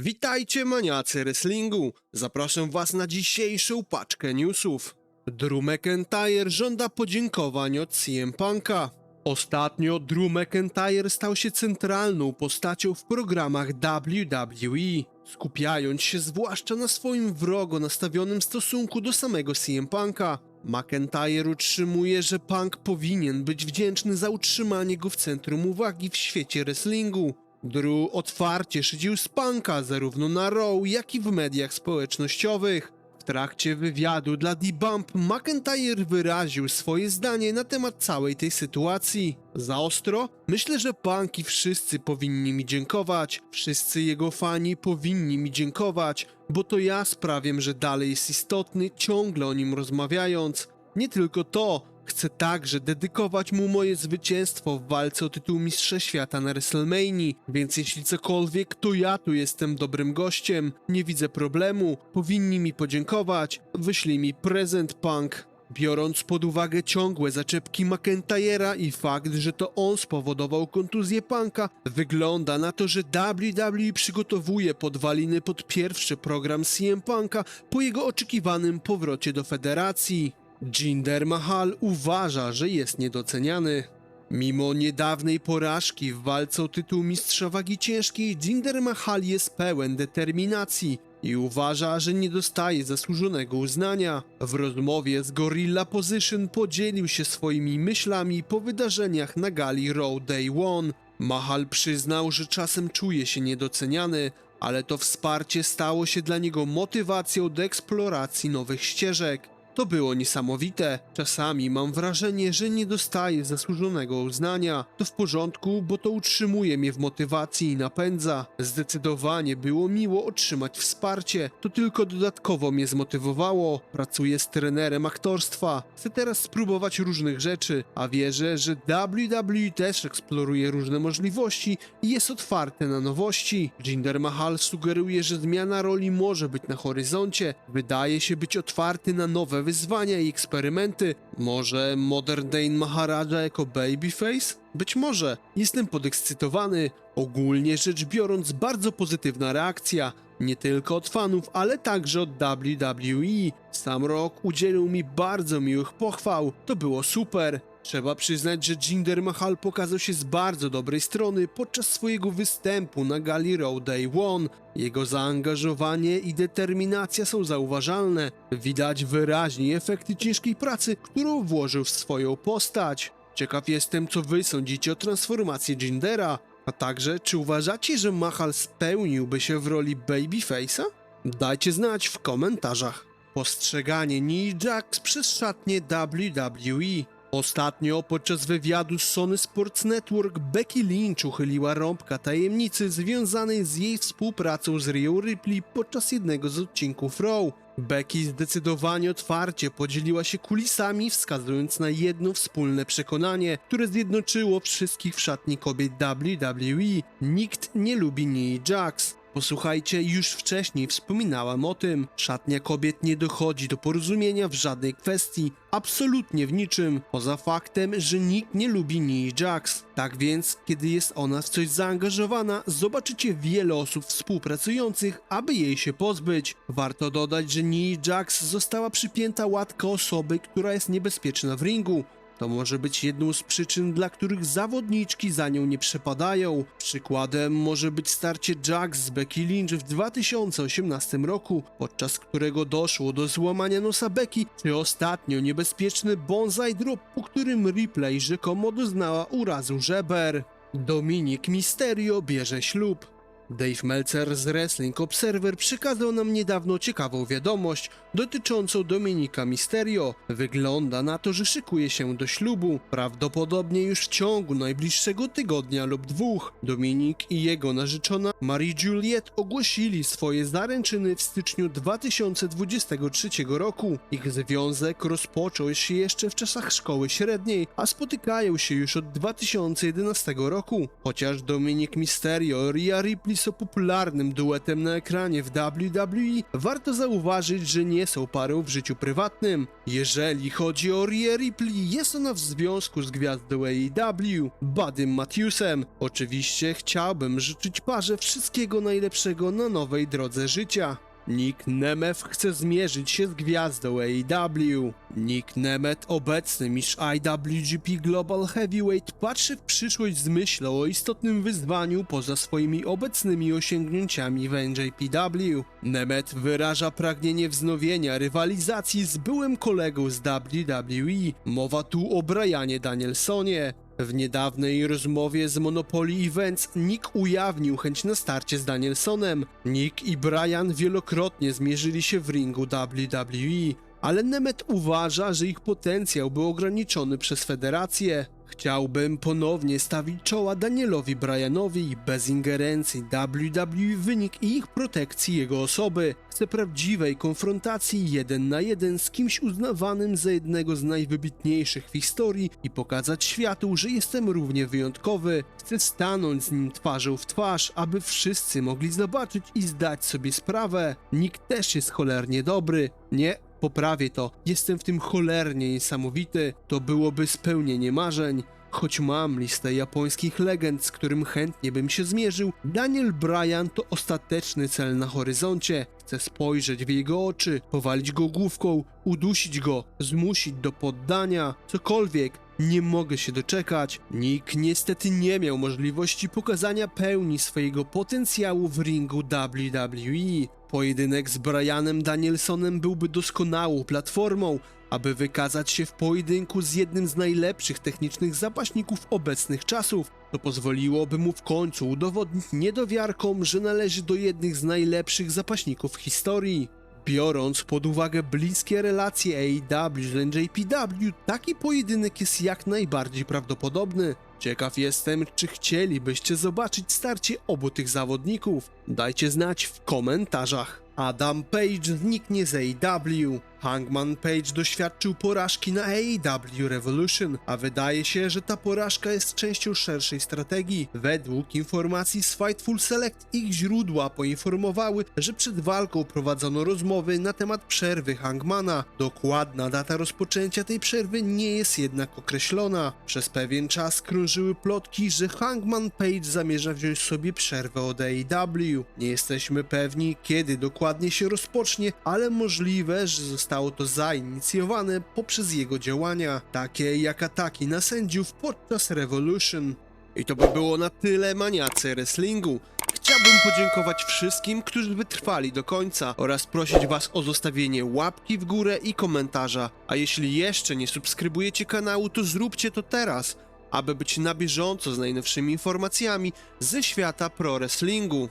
Witajcie maniacy wrestlingu! Zapraszam was na dzisiejszą paczkę newsów. Drew McIntyre żąda podziękowań od CM Punka. Ostatnio Drew McIntyre stał się centralną postacią w programach WWE, skupiając się zwłaszcza na swoim wrogo nastawionym stosunku do samego CM Punka. McIntyre utrzymuje, że Punk powinien być wdzięczny za utrzymanie go w centrum uwagi w świecie wrestlingu. Drew otwarcie szydził z Punka zarówno na Raw, jak i w mediach społecznościowych. W trakcie wywiadu dla D-Bump McIntyre wyraził swoje zdanie na temat całej tej sytuacji. Za ostro? Myślę, że Punk i wszyscy powinni mi dziękować. Wszyscy jego fani powinni mi dziękować, bo to ja sprawiam, że dalej jest istotny, ciągle o nim rozmawiając. Nie tylko to, chcę także dedykować mu moje zwycięstwo w walce o tytuł Mistrza Świata na WrestleMania, więc jeśli cokolwiek, to ja tu jestem dobrym gościem, nie widzę problemu, powinni mi podziękować, wyślij mi prezent, Punk. Biorąc pod uwagę ciągłe zaczepki McIntyre'a i fakt, że to on spowodował kontuzję Punka, wygląda na to, że WWE przygotowuje podwaliny pod pierwszy program CM Punka po jego oczekiwanym powrocie do federacji. Jinder Mahal uważa, że jest niedoceniany. Mimo niedawnej porażki w walce o tytuł mistrza wagi ciężkiej, Jinder Mahal jest pełen determinacji i uważa, że nie dostaje zasłużonego uznania. W rozmowie z Gorilla Position podzielił się swoimi myślami po wydarzeniach na gali Raw Day One. Mahal przyznał, że czasem czuje się niedoceniany, ale to wsparcie stało się dla niego motywacją do eksploracji nowych ścieżek. To było niesamowite. Czasami mam wrażenie, że nie dostaję zasłużonego uznania. To w porządku, bo to utrzymuje mnie w motywacji i napędza. Zdecydowanie było miło otrzymać wsparcie. To tylko dodatkowo mnie zmotywowało. Pracuję z trenerem aktorstwa. Chcę teraz spróbować różnych rzeczy, a wierzę, że WWE też eksploruje różne możliwości i jest otwarte na nowości. Jinder Mahal sugeruje, że zmiana roli może być na horyzoncie. Wydaje się być otwarty na nowe wyzwania i eksperymenty. Może Modern Day Maharaja jako babyface? Być może. Jestem podekscytowany. Ogólnie rzecz biorąc, bardzo pozytywna reakcja. Nie tylko od fanów, ale także od WWE. Sam Rock udzielił mi bardzo miłych pochwał. To było super. Trzeba przyznać, że Jinder Mahal pokazał się z bardzo dobrej strony podczas swojego występu na gali Raw Day One. Jego zaangażowanie i determinacja są zauważalne. Widać wyraźnie efekty ciężkiej pracy, którą włożył w swoją postać. Ciekaw jestem, co wy sądzicie o transformacji Jindera. A także, czy uważacie, że Mahal spełniłby się w roli Babyface'a? Dajcie znać w komentarzach. Postrzeganie Nia Jax przez szatnię WWE. Ostatnio podczas wywiadu z Sony Sports Network Becky Lynch uchyliła rąbka tajemnicy związanej z jej współpracą z Rhea Ripley podczas jednego z odcinków Raw. Becky zdecydowanie otwarcie podzieliła się kulisami, wskazując na jedno wspólne przekonanie, które zjednoczyło wszystkich w szatni kobiet WWE. Nikt nie lubi Nia Jax. Posłuchajcie, już wcześniej wspominałam o tym. Szatnia kobiet nie dochodzi do porozumienia w żadnej kwestii, absolutnie w niczym, poza faktem, że nikt nie lubi Nia Jax. Tak więc, kiedy jest ona w coś zaangażowana, zobaczycie wiele osób współpracujących, aby jej się pozbyć. Warto dodać, że Nia Jax została przypięta łatka osoby, która jest niebezpieczna w ringu. To może być jedną z przyczyn, dla których zawodniczki za nią nie przepadają. Przykładem może być starcie Jax z Becky Lynch w 2018 roku, podczas którego doszło do złamania nosa Becky, czy ostatnio niebezpieczny bonsai drop, po którym Ripley rzekomo doznała urazu żeber. Dominik Mysterio bierze ślub. Dave Meltzer z Wrestling Observer przekazał nam niedawno ciekawą wiadomość dotyczącą Dominika Mysterio. Wygląda na to, że szykuje się do ślubu, prawdopodobnie już w ciągu najbliższego tygodnia lub dwóch. Dominik i jego narzeczona Marie Juliet ogłosili swoje zaręczyny w styczniu 2023 roku. Ich związek rozpoczął się jeszcze w czasach szkoły średniej, a spotykają się już od 2011 roku. Chociaż Dominik Mysterio i Rhea Ripley so popularnym duetem na ekranie w WWE, warto zauważyć, że nie są parą w życiu prywatnym. Jeżeli chodzi o Rhea Ripley, jest ona w związku z gwiazdą AEW, Buddym Matthewsem. Oczywiście chciałbym życzyć parze wszystkiego najlepszego na nowej drodze życia. Nick Nemeth chce zmierzyć się z gwiazdą AEW. Nick Nemeth, obecny mistrz IWGP Global Heavyweight, patrzy w przyszłość z myślą o istotnym wyzwaniu poza swoimi obecnymi osiągnięciami w NJPW. Nemeth wyraża pragnienie wznowienia rywalizacji z byłym kolegą z WWE. Mowa tu o Brianie Danielsonie. W niedawnej rozmowie z Monopoly Events Nick ujawnił chęć na starcie z Danielsonem. Nick i Brian wielokrotnie zmierzyli się w ringu WWE, ale Nemeth uważa, że ich potencjał był ograniczony przez federację. Chciałbym ponownie stawić czoła Danielowi Brianowi bez ingerencji WWE wynik i ich protekcji jego osoby. Chcę prawdziwej konfrontacji jeden na jeden z kimś uznawanym za jednego z najwybitniejszych w historii i pokazać światu, że jestem równie wyjątkowy. Chcę stanąć z nim twarzą w twarz, aby wszyscy mogli zobaczyć i zdać sobie sprawę. Nikt też jest cholernie dobry. Nie, Poprawię to. Jestem w tym cholernie niesamowity. To byłoby spełnienie marzeń. Choć mam listę japońskich legend, z którym chętnie bym się zmierzył, Daniel Bryan to ostateczny cel na horyzoncie. Chcę spojrzeć w jego oczy, powalić go główką, udusić go, zmusić do poddania, cokolwiek. Nie mogę się doczekać. Nick niestety nie miał możliwości pokazania pełni swojego potencjału w ringu WWE. Pojedynek z Brianem Danielsonem byłby doskonałą platformą, aby wykazać się w pojedynku z jednym z najlepszych technicznych zapaśników obecnych czasów. To pozwoliłoby mu w końcu udowodnić niedowiarkom, że należy do jednych z najlepszych zapaśników historii. Biorąc pod uwagę bliskie relacje AEW z NJPW, taki pojedynek jest jak najbardziej prawdopodobny. Ciekaw jestem, czy chcielibyście zobaczyć starcie obu tych zawodników. Dajcie znać w komentarzach. Adam Page zniknie z AEW. Hangman Page doświadczył porażki na AEW Revolution, a wydaje się, że ta porażka jest częścią szerszej strategii. Według informacji z Fightful Select ich źródła poinformowały, że przed walką prowadzono rozmowy na temat przerwy Hangmana. Dokładna data rozpoczęcia tej przerwy nie jest jednak określona. Przez pewien czas krążyły plotki, że Hangman Page zamierza wziąć sobie przerwę od AEW. Nie jesteśmy pewni, kiedy dokładnie się rozpocznie, ale możliwe, że zostało to zainicjowane poprzez jego działania, takie jak ataki na sędziów podczas Revolution. I to by było na tyle maniacy wrestlingu. Chciałbym podziękować wszystkim, którzy wytrwali do końca oraz prosić was o zostawienie łapki w górę i komentarza. A jeśli jeszcze nie subskrybujecie kanału, to zróbcie to teraz, aby być na bieżąco z najnowszymi informacjami ze świata pro wrestlingu.